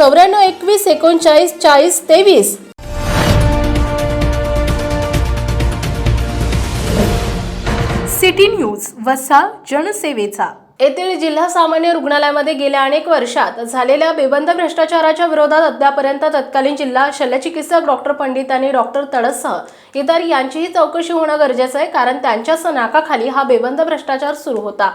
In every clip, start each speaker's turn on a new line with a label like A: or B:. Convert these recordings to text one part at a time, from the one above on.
A: चौऱ्याण्णव एकवीस एकोणचाळीस चाळीस तेवीस.
B: सिटी न्यूज वसा जनसेवेचा.
A: येथील जिल्हा सामान्य रुग्णालयामध्ये गेल्या अनेक वर्षात झालेल्या बेबंद भ्रष्टाचाराच्या विरोधात अद्यापर्यंत तत्कालीन जिल्हा शल्यचिकित्सक डॉक्टर पंडित आणि डॉक्टर तडससह इतर यांचीही चौकशी होणं गरजेचं आहे कारण त्यांच्याच नाकाखाली हा बेबंद भ्रष्टाचार सुरू होता.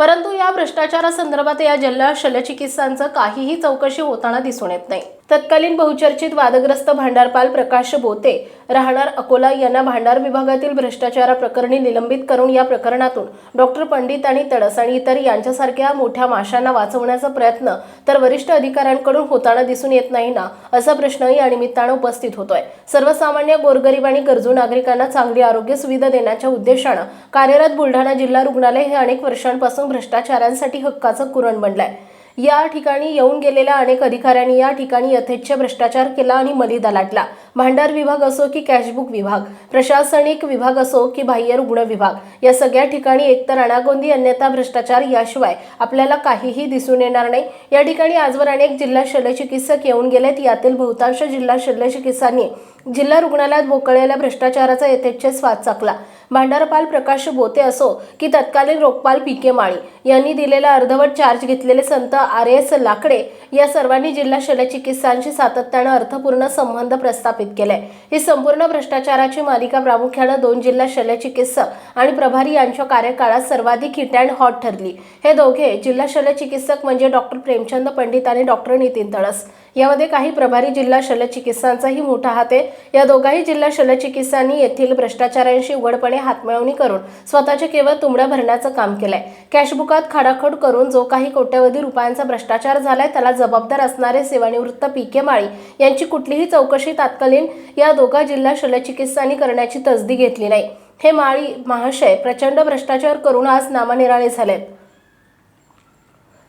A: परंतु या भ्रष्टाचारासंदर्भात या जिल्हा शल्यचिकित्सांचं काहीही चौकशी होताना दिसून येत नाही. तत्कालीन बहुचर्चित वादग्रस्त भांडारपाल प्रकाश बोते राहणार अकोला यांना भांडार विभागातील भ्रष्टाचाराप्रकरणी निलंबित करून या प्रकरणातून डॉक्टर पंडित आणि तडस आणि इतर यांच्यासारख्या मोठ्या माशांना वाचवण्याचा प्रयत्न तर वरिष्ठ अधिकाऱ्यांकडून होताना दिसून येत नाही ना असा प्रश्नही या निमित्तानं उपस्थित होतोय. सर्वसामान्य गोरगरीब आणि गरजू नागरिकांना चांगली आरोग्य सुविधा देण्याच्या उद्देशानं कार्यरत बुलढाणा जिल्हा रुग्णालय हे अनेक वर्षांपासून भ्रष्टाचारांसाठी हक्काचं कुरण बनलंय. या ठिकाणी येऊन गेलेल्या अनेक अधिकाऱ्यांनी या ठिकाणी यथेच्छ भ्रष्टाचार केला आणि मली दलाटला. भांडार विभाग असो की कॅशबुक विभाग प्रशासनिक विभाग असो की बाह्य रुग्ण विभाग या सगळ्या ठिकाणी एकतर अनागोंदी अन्यथा भ्रष्टाचार याशिवाय आपल्याला काहीही दिसून येणार नाही. या ठिकाणी आजवर अनेक जिल्हा शल्यचिकित्सक येऊन गेलेत. यातील बहुतांश जिल्हा शल्यचिकित्सांनी जिल्हा रुग्णालयात भोकळलेल्या भ्रष्टाचाराचा यथेच्छ स्वाद चाकला. भांडारपाल प्रकाश बोते असो की तत्कालीन रोगपाल पी के माळी यांनी दिलेला अर्धवट चार्ज घेतलेले संत आर एस लाकडे या सर्वांनी जिल्हा शल्यचिकित्सांशी सातत्यानं अर्थपूर्ण संबंध प्रस्थापित केले ही संपूर्ण भ्रष्टाचाराची मालिका प्रामुख्यानं दोन जिल्हा शल्यचिकित्सक आणि प्रभारी यांच्या कार्यकाळात सर्वाधिक हिट अँड हॉट ठरली. हे दोघे जिल्हा शल्यचिकित्सक म्हणजे डॉक्टर प्रेमचंद पंडित आणि डॉक्टर नितीन तळस. यामध्ये काही प्रभारी जिल्हा शल्यचिकित्सांचाही मोठा हात आहे. या दोघाही जिल्हा शल्यचिकित्सांनी येथील भ्रष्टाचारांशी उघडपणे हातमिळवणी करून स्वतःचे केवळ तुंबड्या भरण्याचं काम केलंय. कॅशबुकात खाडाखोड करून जो काही कोट्यवधी रुपयांचा भ्रष्टाचार झालाय त्याला जबाबदार असणारे सेवानिवृत्त पी के माळी यांची कुठलीही चौकशी तात्कालीन या दोघा जिल्हा शल्यचिकित्सांनी करण्याची तसदी घेतली नाही. हे माळी महाशय प्रचंड भ्रष्टाचार करून आज नामानिराळे झालेत.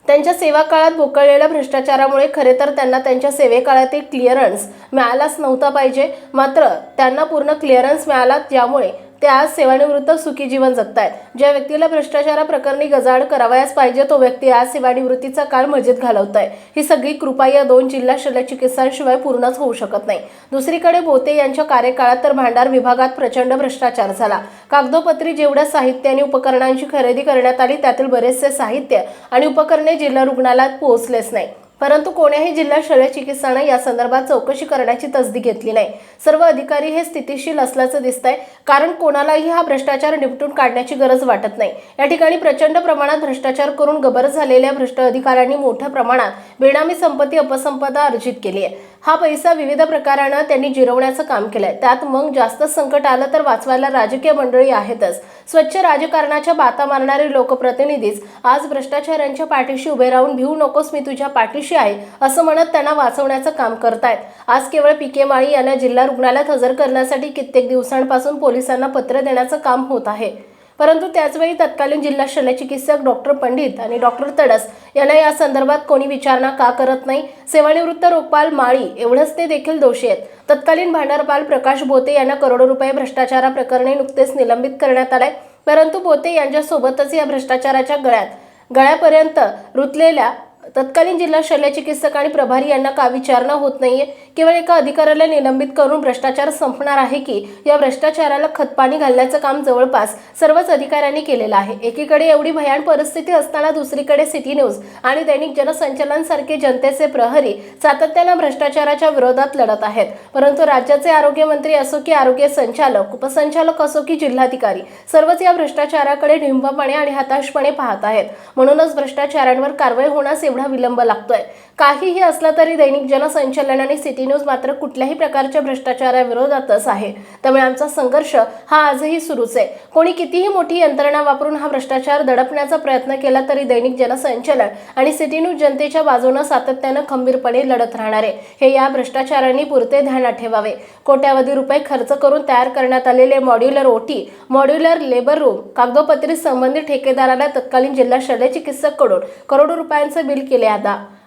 A: त्यांच्या सेवा काळात बोकळलेल्या भ्रष्टाचारामुळे खरे तर त्यांना त्यांच्या सेवेकाळातील क्लिअरन्स मिळालाच नव्हता पाहिजे. मात्र त्यांना पूर्ण क्लिअरन्स मिळाला त्यामुळे ते आज सेवानिवृत्त सुखी जीवन जगतायत. ज्या व्यक्तीला भ्रष्टाचाराप्रकरणी गजाड करावयास पाहिजे तो व्यक्ती आज सेवानिवृत्तीचा काळ मजेत आहे ही सगळी कृपा या दोन जिल्हा शल्य चिकित्सांशिवाय पूर्णच होऊ शकत नाही. दुसरीकडे बोते यांच्या कार्यकाळात तर भांडार विभागात प्रचंड भ्रष्टाचार झाला. कागदोपत्री जेवढ्या साहित्य आणि उपकरणांची खरेदी करण्यात आली त्यातील बरेचसे साहित्य आणि उपकरणे जिल्हा रुग्णालयात पोहोचलेच नाही. परंतु कोण्याही जिल्हा शल्यचिकित्सानं या संदर्भात चौकशी करण्याची तसदी घेतली नाही. सर्व अधिकारी हे स्थितीशील असल्याचं दिसतंय. कारण कोणालाही हा भ्रष्टाचार निपटून काढण्याची गरज वाटत नाही. या ठिकाणी प्रचंड प्रमाणात भ्रष्टाचार करून गबर झालेल्या भ्रष्ट अधिकाऱ्यांनी मोठ्या प्रमाणात बेनामी संपत्ती अपसंपदा अर्जित केली आहे. हा पैसा विविध प्रकारानं त्यांनी जिरवण्याचं काम केलंय. त्यात मग जास्त संकट आलं तर वाचवायला राजकीय मंडळी आहेतच. स्वच्छ राजकारणाच्या बाता मारणारे लोकप्रतिनिधीच आज भ्रष्टाचारांच्या पाठीशी उभे राहून भिवू नकोस मी तुझ्या पाठीशी आहे असं म्हणत त्यांना वाचवण्याचं काम करतायत. आज केवळ पीके माळी यांना जिल्हा रुग्णालयात हजर करण्यासाठी कित्येक दिवसांपासून पोलिसांना पत्र देण्याचं काम होत आहे. परंतु त्याचवेळी तत्कालीन जिल्हा शल्यचिकित्सक डॉक्टर पंडित आणि डॉक्टर तडस यांना या संदर्भात कोणी विचारणा का करत नाही सेवानिवृत्त रोगपाल माळी एवढंच ते देखील दोषी आहेत. तत्कालीन भांडारपाल प्रकाश बोते यांना करोडो रुपये भ्रष्टाचारा प्रकरणी नुकतेच निलंबित करण्यात आलंय. परंतु बोते यांच्यासोबतच या भ्रष्टाचाराच्या गळ्यात गळ्यापर्यंत रुतलेल्या तत्कालीन जिल्हा शल्यचिकित्सक आणि प्रभारी यांना का विचारणा होत नाहीये? केवळ एका अधिकाऱ्याला निलंबित करून भ्रष्टाचार संपणार आहे की? या भ्रष्टाचाराला खतपाणी घालण्याचं काम जवळपास सर्वच अधिकाऱ्यांनी केलेलं आहे. एकीकडे एवढी भयान परिस्थिती असताना दुसरीकडे सिटी न्यूज आणि दैनिक जनसंचलन सारखे जनतेचे प्रहरी सातत्यानं भ्रष्टाचाराच्या विरोधात लढत आहेत. परंतु राज्याचे आरोग्यमंत्री असो की आरोग्य संचालक उपसंचालक असो की जिल्हाधिकारी सर्वच या भ्रष्टाचाराकडे ढिंबपणे आणि हताशपणे पाहत आहेत. म्हणूनच भ्रष्टाचारांवर कारवाई होण्यास एवढा विलंब लागतोय. काहीही असला तरी दैनिक जनसंचलन आणि सिटी न्यूज मात्र कुठल्याही प्रकारच्या भ्रष्टाचाराविरोधातच आहे. त्यामुळे आमचा संघर्ष हा आजही सुरूच आहे. कोणी कितीही मोठी यंत्रणा वापरून हा भ्रष्टाचार दडपण्याचा प्रयत्न केला तरी दैनिक जनसंचलन आणि सिटी न्यूज जनतेच्या बाजूनं सातत्यानं खंबीरपणे लढत राहणार आहे. हे या भ्रष्टाचारांनी पुरते ध्यानात ठेवावे. कोट्यावधी रुपये खर्च करून तयार करण्यात आलेले मॉड्युलर ओटी मॉड्युलर लेबर रूम कागदोपत्री संबंधित ठेकेदाराला तत्कालीन जिल्हा शल्यचिकित्सककडून करोडो रुपयांचं बिल केले आता.